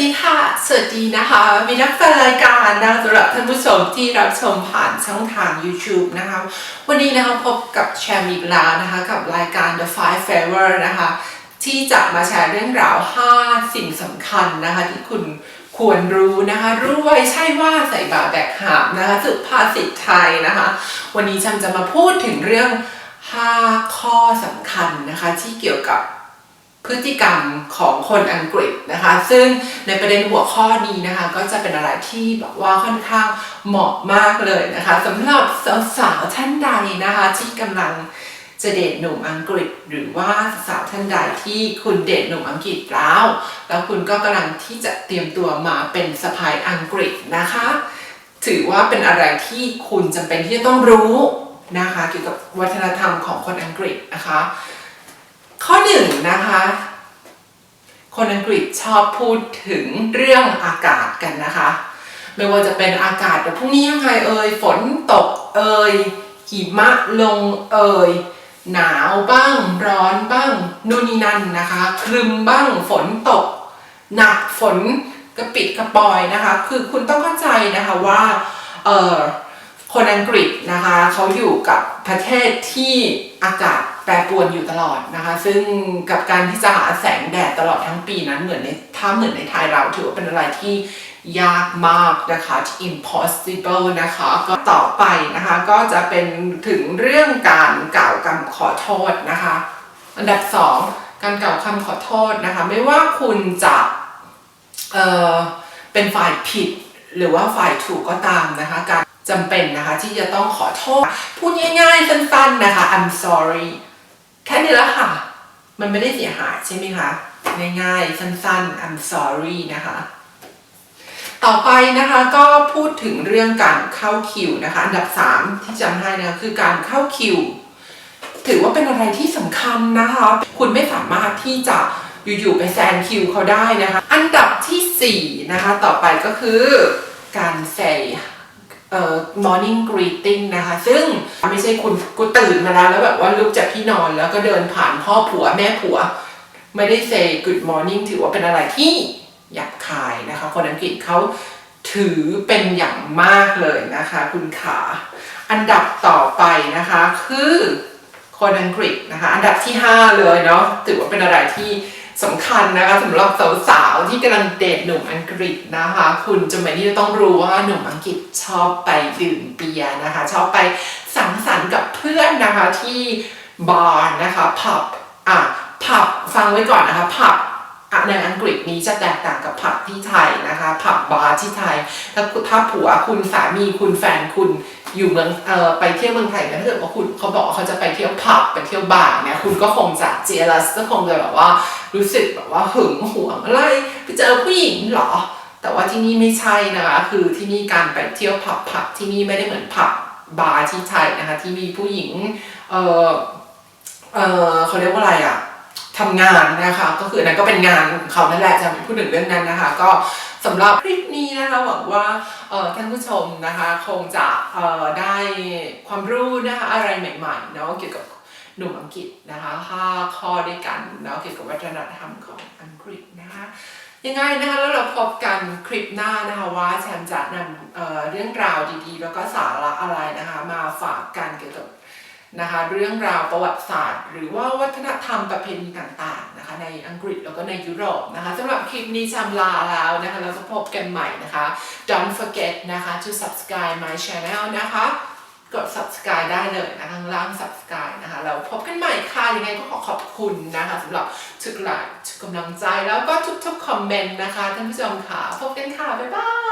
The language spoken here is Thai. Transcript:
ดีค่ะ สวัสดีนะคะ มีนักแฟนรายการนะสำหรับท่านผู้ชมที่รับชมผ่านช่องทาง YouTube นะคะ วันนี้นะคะพบกับแชมป์อีกแล้วนะคะ กับรายการ The Five Favor นะคะ ที่จะมาแชร์เรื่องราว 5 สิ่งสำคัญนะคะ ที่คุณควรรู้นะคะ รู้ไว้ใช่ว่าใส่บาแบกหามนะคะ สุภาษิตไทยนะคะ วันนี้แชมจะมาพูดถึงเรื่อง 5 ข้อสำคัญนะคะที่เกี่ยวกับ พฤติกรรมของคนอังกฤษนะคะ ซึ่งในประเด็นหัวข้อนี้นะคะก็จะเป็นอะไรที่แบบว่าค่อนข้างเหมาะมากเลยนะคะสำหรับสาวๆท่านใดนะคะที่กำลังจะเดทหนุ่มอังกฤษหรือว่าสาวท่านใดที่คุณเดทหนุ่มอังกฤษแล้ว แล้วคุณก็กำลังที่จะเตรียมตัวมาเป็นสะพายอังกฤษนะคะ ถือว่าเป็นอะไรที่คุณจำเป็นที่จะต้องรู้นะคะเกี่ยวกับวัฒนธรรมของคนอังกฤษนะคะ ข้อหนึ่ง นะคะ คนอังกฤษชอบพูดถึงเรื่องอากาศกันนะคะ ไม่ว่าจะเป็นอากาศแบบพรุ่งนี้ยังไงเอ่ยฝนตกเอ่ยหิมะลงเอ่ยหนาวบ้างร้อนบ้างนู่นนี่นั่นนะคะครึมบ้างฝนตก หนักฝนกระปิดกระปอยนะคะ คือคุณต้องเข้าใจนะคะว่าเออคนอังกฤษนะคะเขาอยู่กับประเทศที่อากาศ รปรวนอยู่ตลอดนะคะ ซึ่งกับการที่จะหาแสงแดดตลอดทั้งปีนั้นเหมือนในถ้าเหมือนในไทยเราถือว่าเป็นอะไรที่ยากมากนะคะที่ impossible นะคะ ก็ต่อไปนะคะก็จะเป็นถึงเรื่องการกล่าวคำขอโทษนะคะ อันดับสองการกล่าวคำขอโทษนะคะ ไม่ว่าคุณจะเออเป็นฝ่ายผิดหรือว่าฝ่ายถูกก็ตามนะคะการจำเป็นนะคะที่จะต้องขอโทษ พูดง่ายๆสั้นๆนะคะ I'm sorry แค่นี้ละค่ะ มันไม่ได้เสียหายใช่ไหมคะ ง่ายๆ สั้นๆ I'm sorry นะคะ ต่อไปนะคะก็พูดถึงเรื่องการเข้าคิวนะคะ อันดับ 3 ที่จำให้นะคะคือการเข้าคิว ถือว่าเป็นอะไรที่สำคัญนะคะ คุณไม่สามารถที่จะอยู่ๆไปแซงคิวเขาได้นะคะ อันดับทีสี่4 นะคะ ต่อไปก็คือการ say เอ่อ morning greeting นะคะ ซึ่งไม่ใช่คุณกูตื่นมาแล้วแล้วแบบว่าลุกจากที่นอนแล้วก็เดินผ่านพ่อผัวแม่ผัว ไม่ได้ say good morning ถือว่าเป็นอะไรที่หยาบคายนะคะ คนอังกฤษเขาถือเป็นอย่างมากเลยนะคะ คุณขา อันดับต่อไปนะคะคือคนอังกฤษนะคะ อันดับที่ 5 เลยเนาะถือว่าเป็นอะไรที่ สำคัญนะคะสำหรับสาวๆที่กำลังเดทหนุ่มอังกฤษนะคะ คุณจำเป็นที่จะต้องรู้ว่าหนุ่มอังกฤษชอบไปดื่มเบียร์นะคะ ชอบไปสังสรรค์กับเพื่อนนะคะที่บาร์นะคะผับอะผับฟังไว้ก่อนนะคะผับในอังกฤษนี้จะแตกต่างกับผับที่ไทยนะคะผับบาร์ที่ไทยถ้าถ้าผัวคุณสามีคุณแฟนคุณ อยู่เมืองเอ่อไปเที่ยวเมืองไทยนะถ้าเกิดว่าคุณเขาบอกว่าเขาจะไปเที่ยวผับไปเที่ยวบาร์เนี่ยคุณก็คงจะเจลัสก็คงจะแบบว่ารู้สึกแบบว่าหึงหวงอะไรไปเจอผู้หญิงเหรอ แต่ว่าที่นี่ไม่ใช่นะคะ คือที่นี่การไปเที่ยวผับผับที่นี่ไม่ได้เหมือนผับบาร์ที่ไทยนะคะที่มีผู้หญิงเออเออเขาเรียกว่าอะไรอะ ทำงานนะคะ ก็คือนั้นก็เป็นงานของเขานั่นแหละจะพูดถึงเรื่องนั้นนะคะ ก็สำหรับคลิปนี้นะคะหวังว่าท่านผู้ชมนะคะ คงจะได้ความรู้นะคะอะไรใหม่ๆเนาะเกี่ยวกับหนุ่มอังกฤษนะคะห้าข้อด้วยกันเนาะเกี่ยวกับวัฒนธรรมของอังกฤษนะคะยังไงนะคะแล้วเราพบกันคลิปหน้านะคะว่าแชมจะนำเเรื่องราวดีๆ แล้วก็สาระอะไรนะคะ มาฝากกันเกี่ยวกับ นะคะเรื่องราวประวัติศาสตร์ หรือว่าวัฒนธรรมประเพณีต่างๆนะคะในอังกฤษแล้วก็ในยุโรปนะคะสำหรับคลิปนี้ชำลาแล้วนะคะแล้วก็พบกันใหม่นะคะ don't forget นะคะ to subscribe my channel นะคะกด subscribe ได้เลยนะข้างล่าง subscribe นะคะแล้วพบกันใหม่ค่ะยังไงก็ขอขอบคุณนะคะสำหรับทุกไลค์ทุกกำลังใจแล้วก็ทุกๆคอมเมนต์นะคะท่านผู้ชมค่ะพบกันค่ะ บ๊ายบาย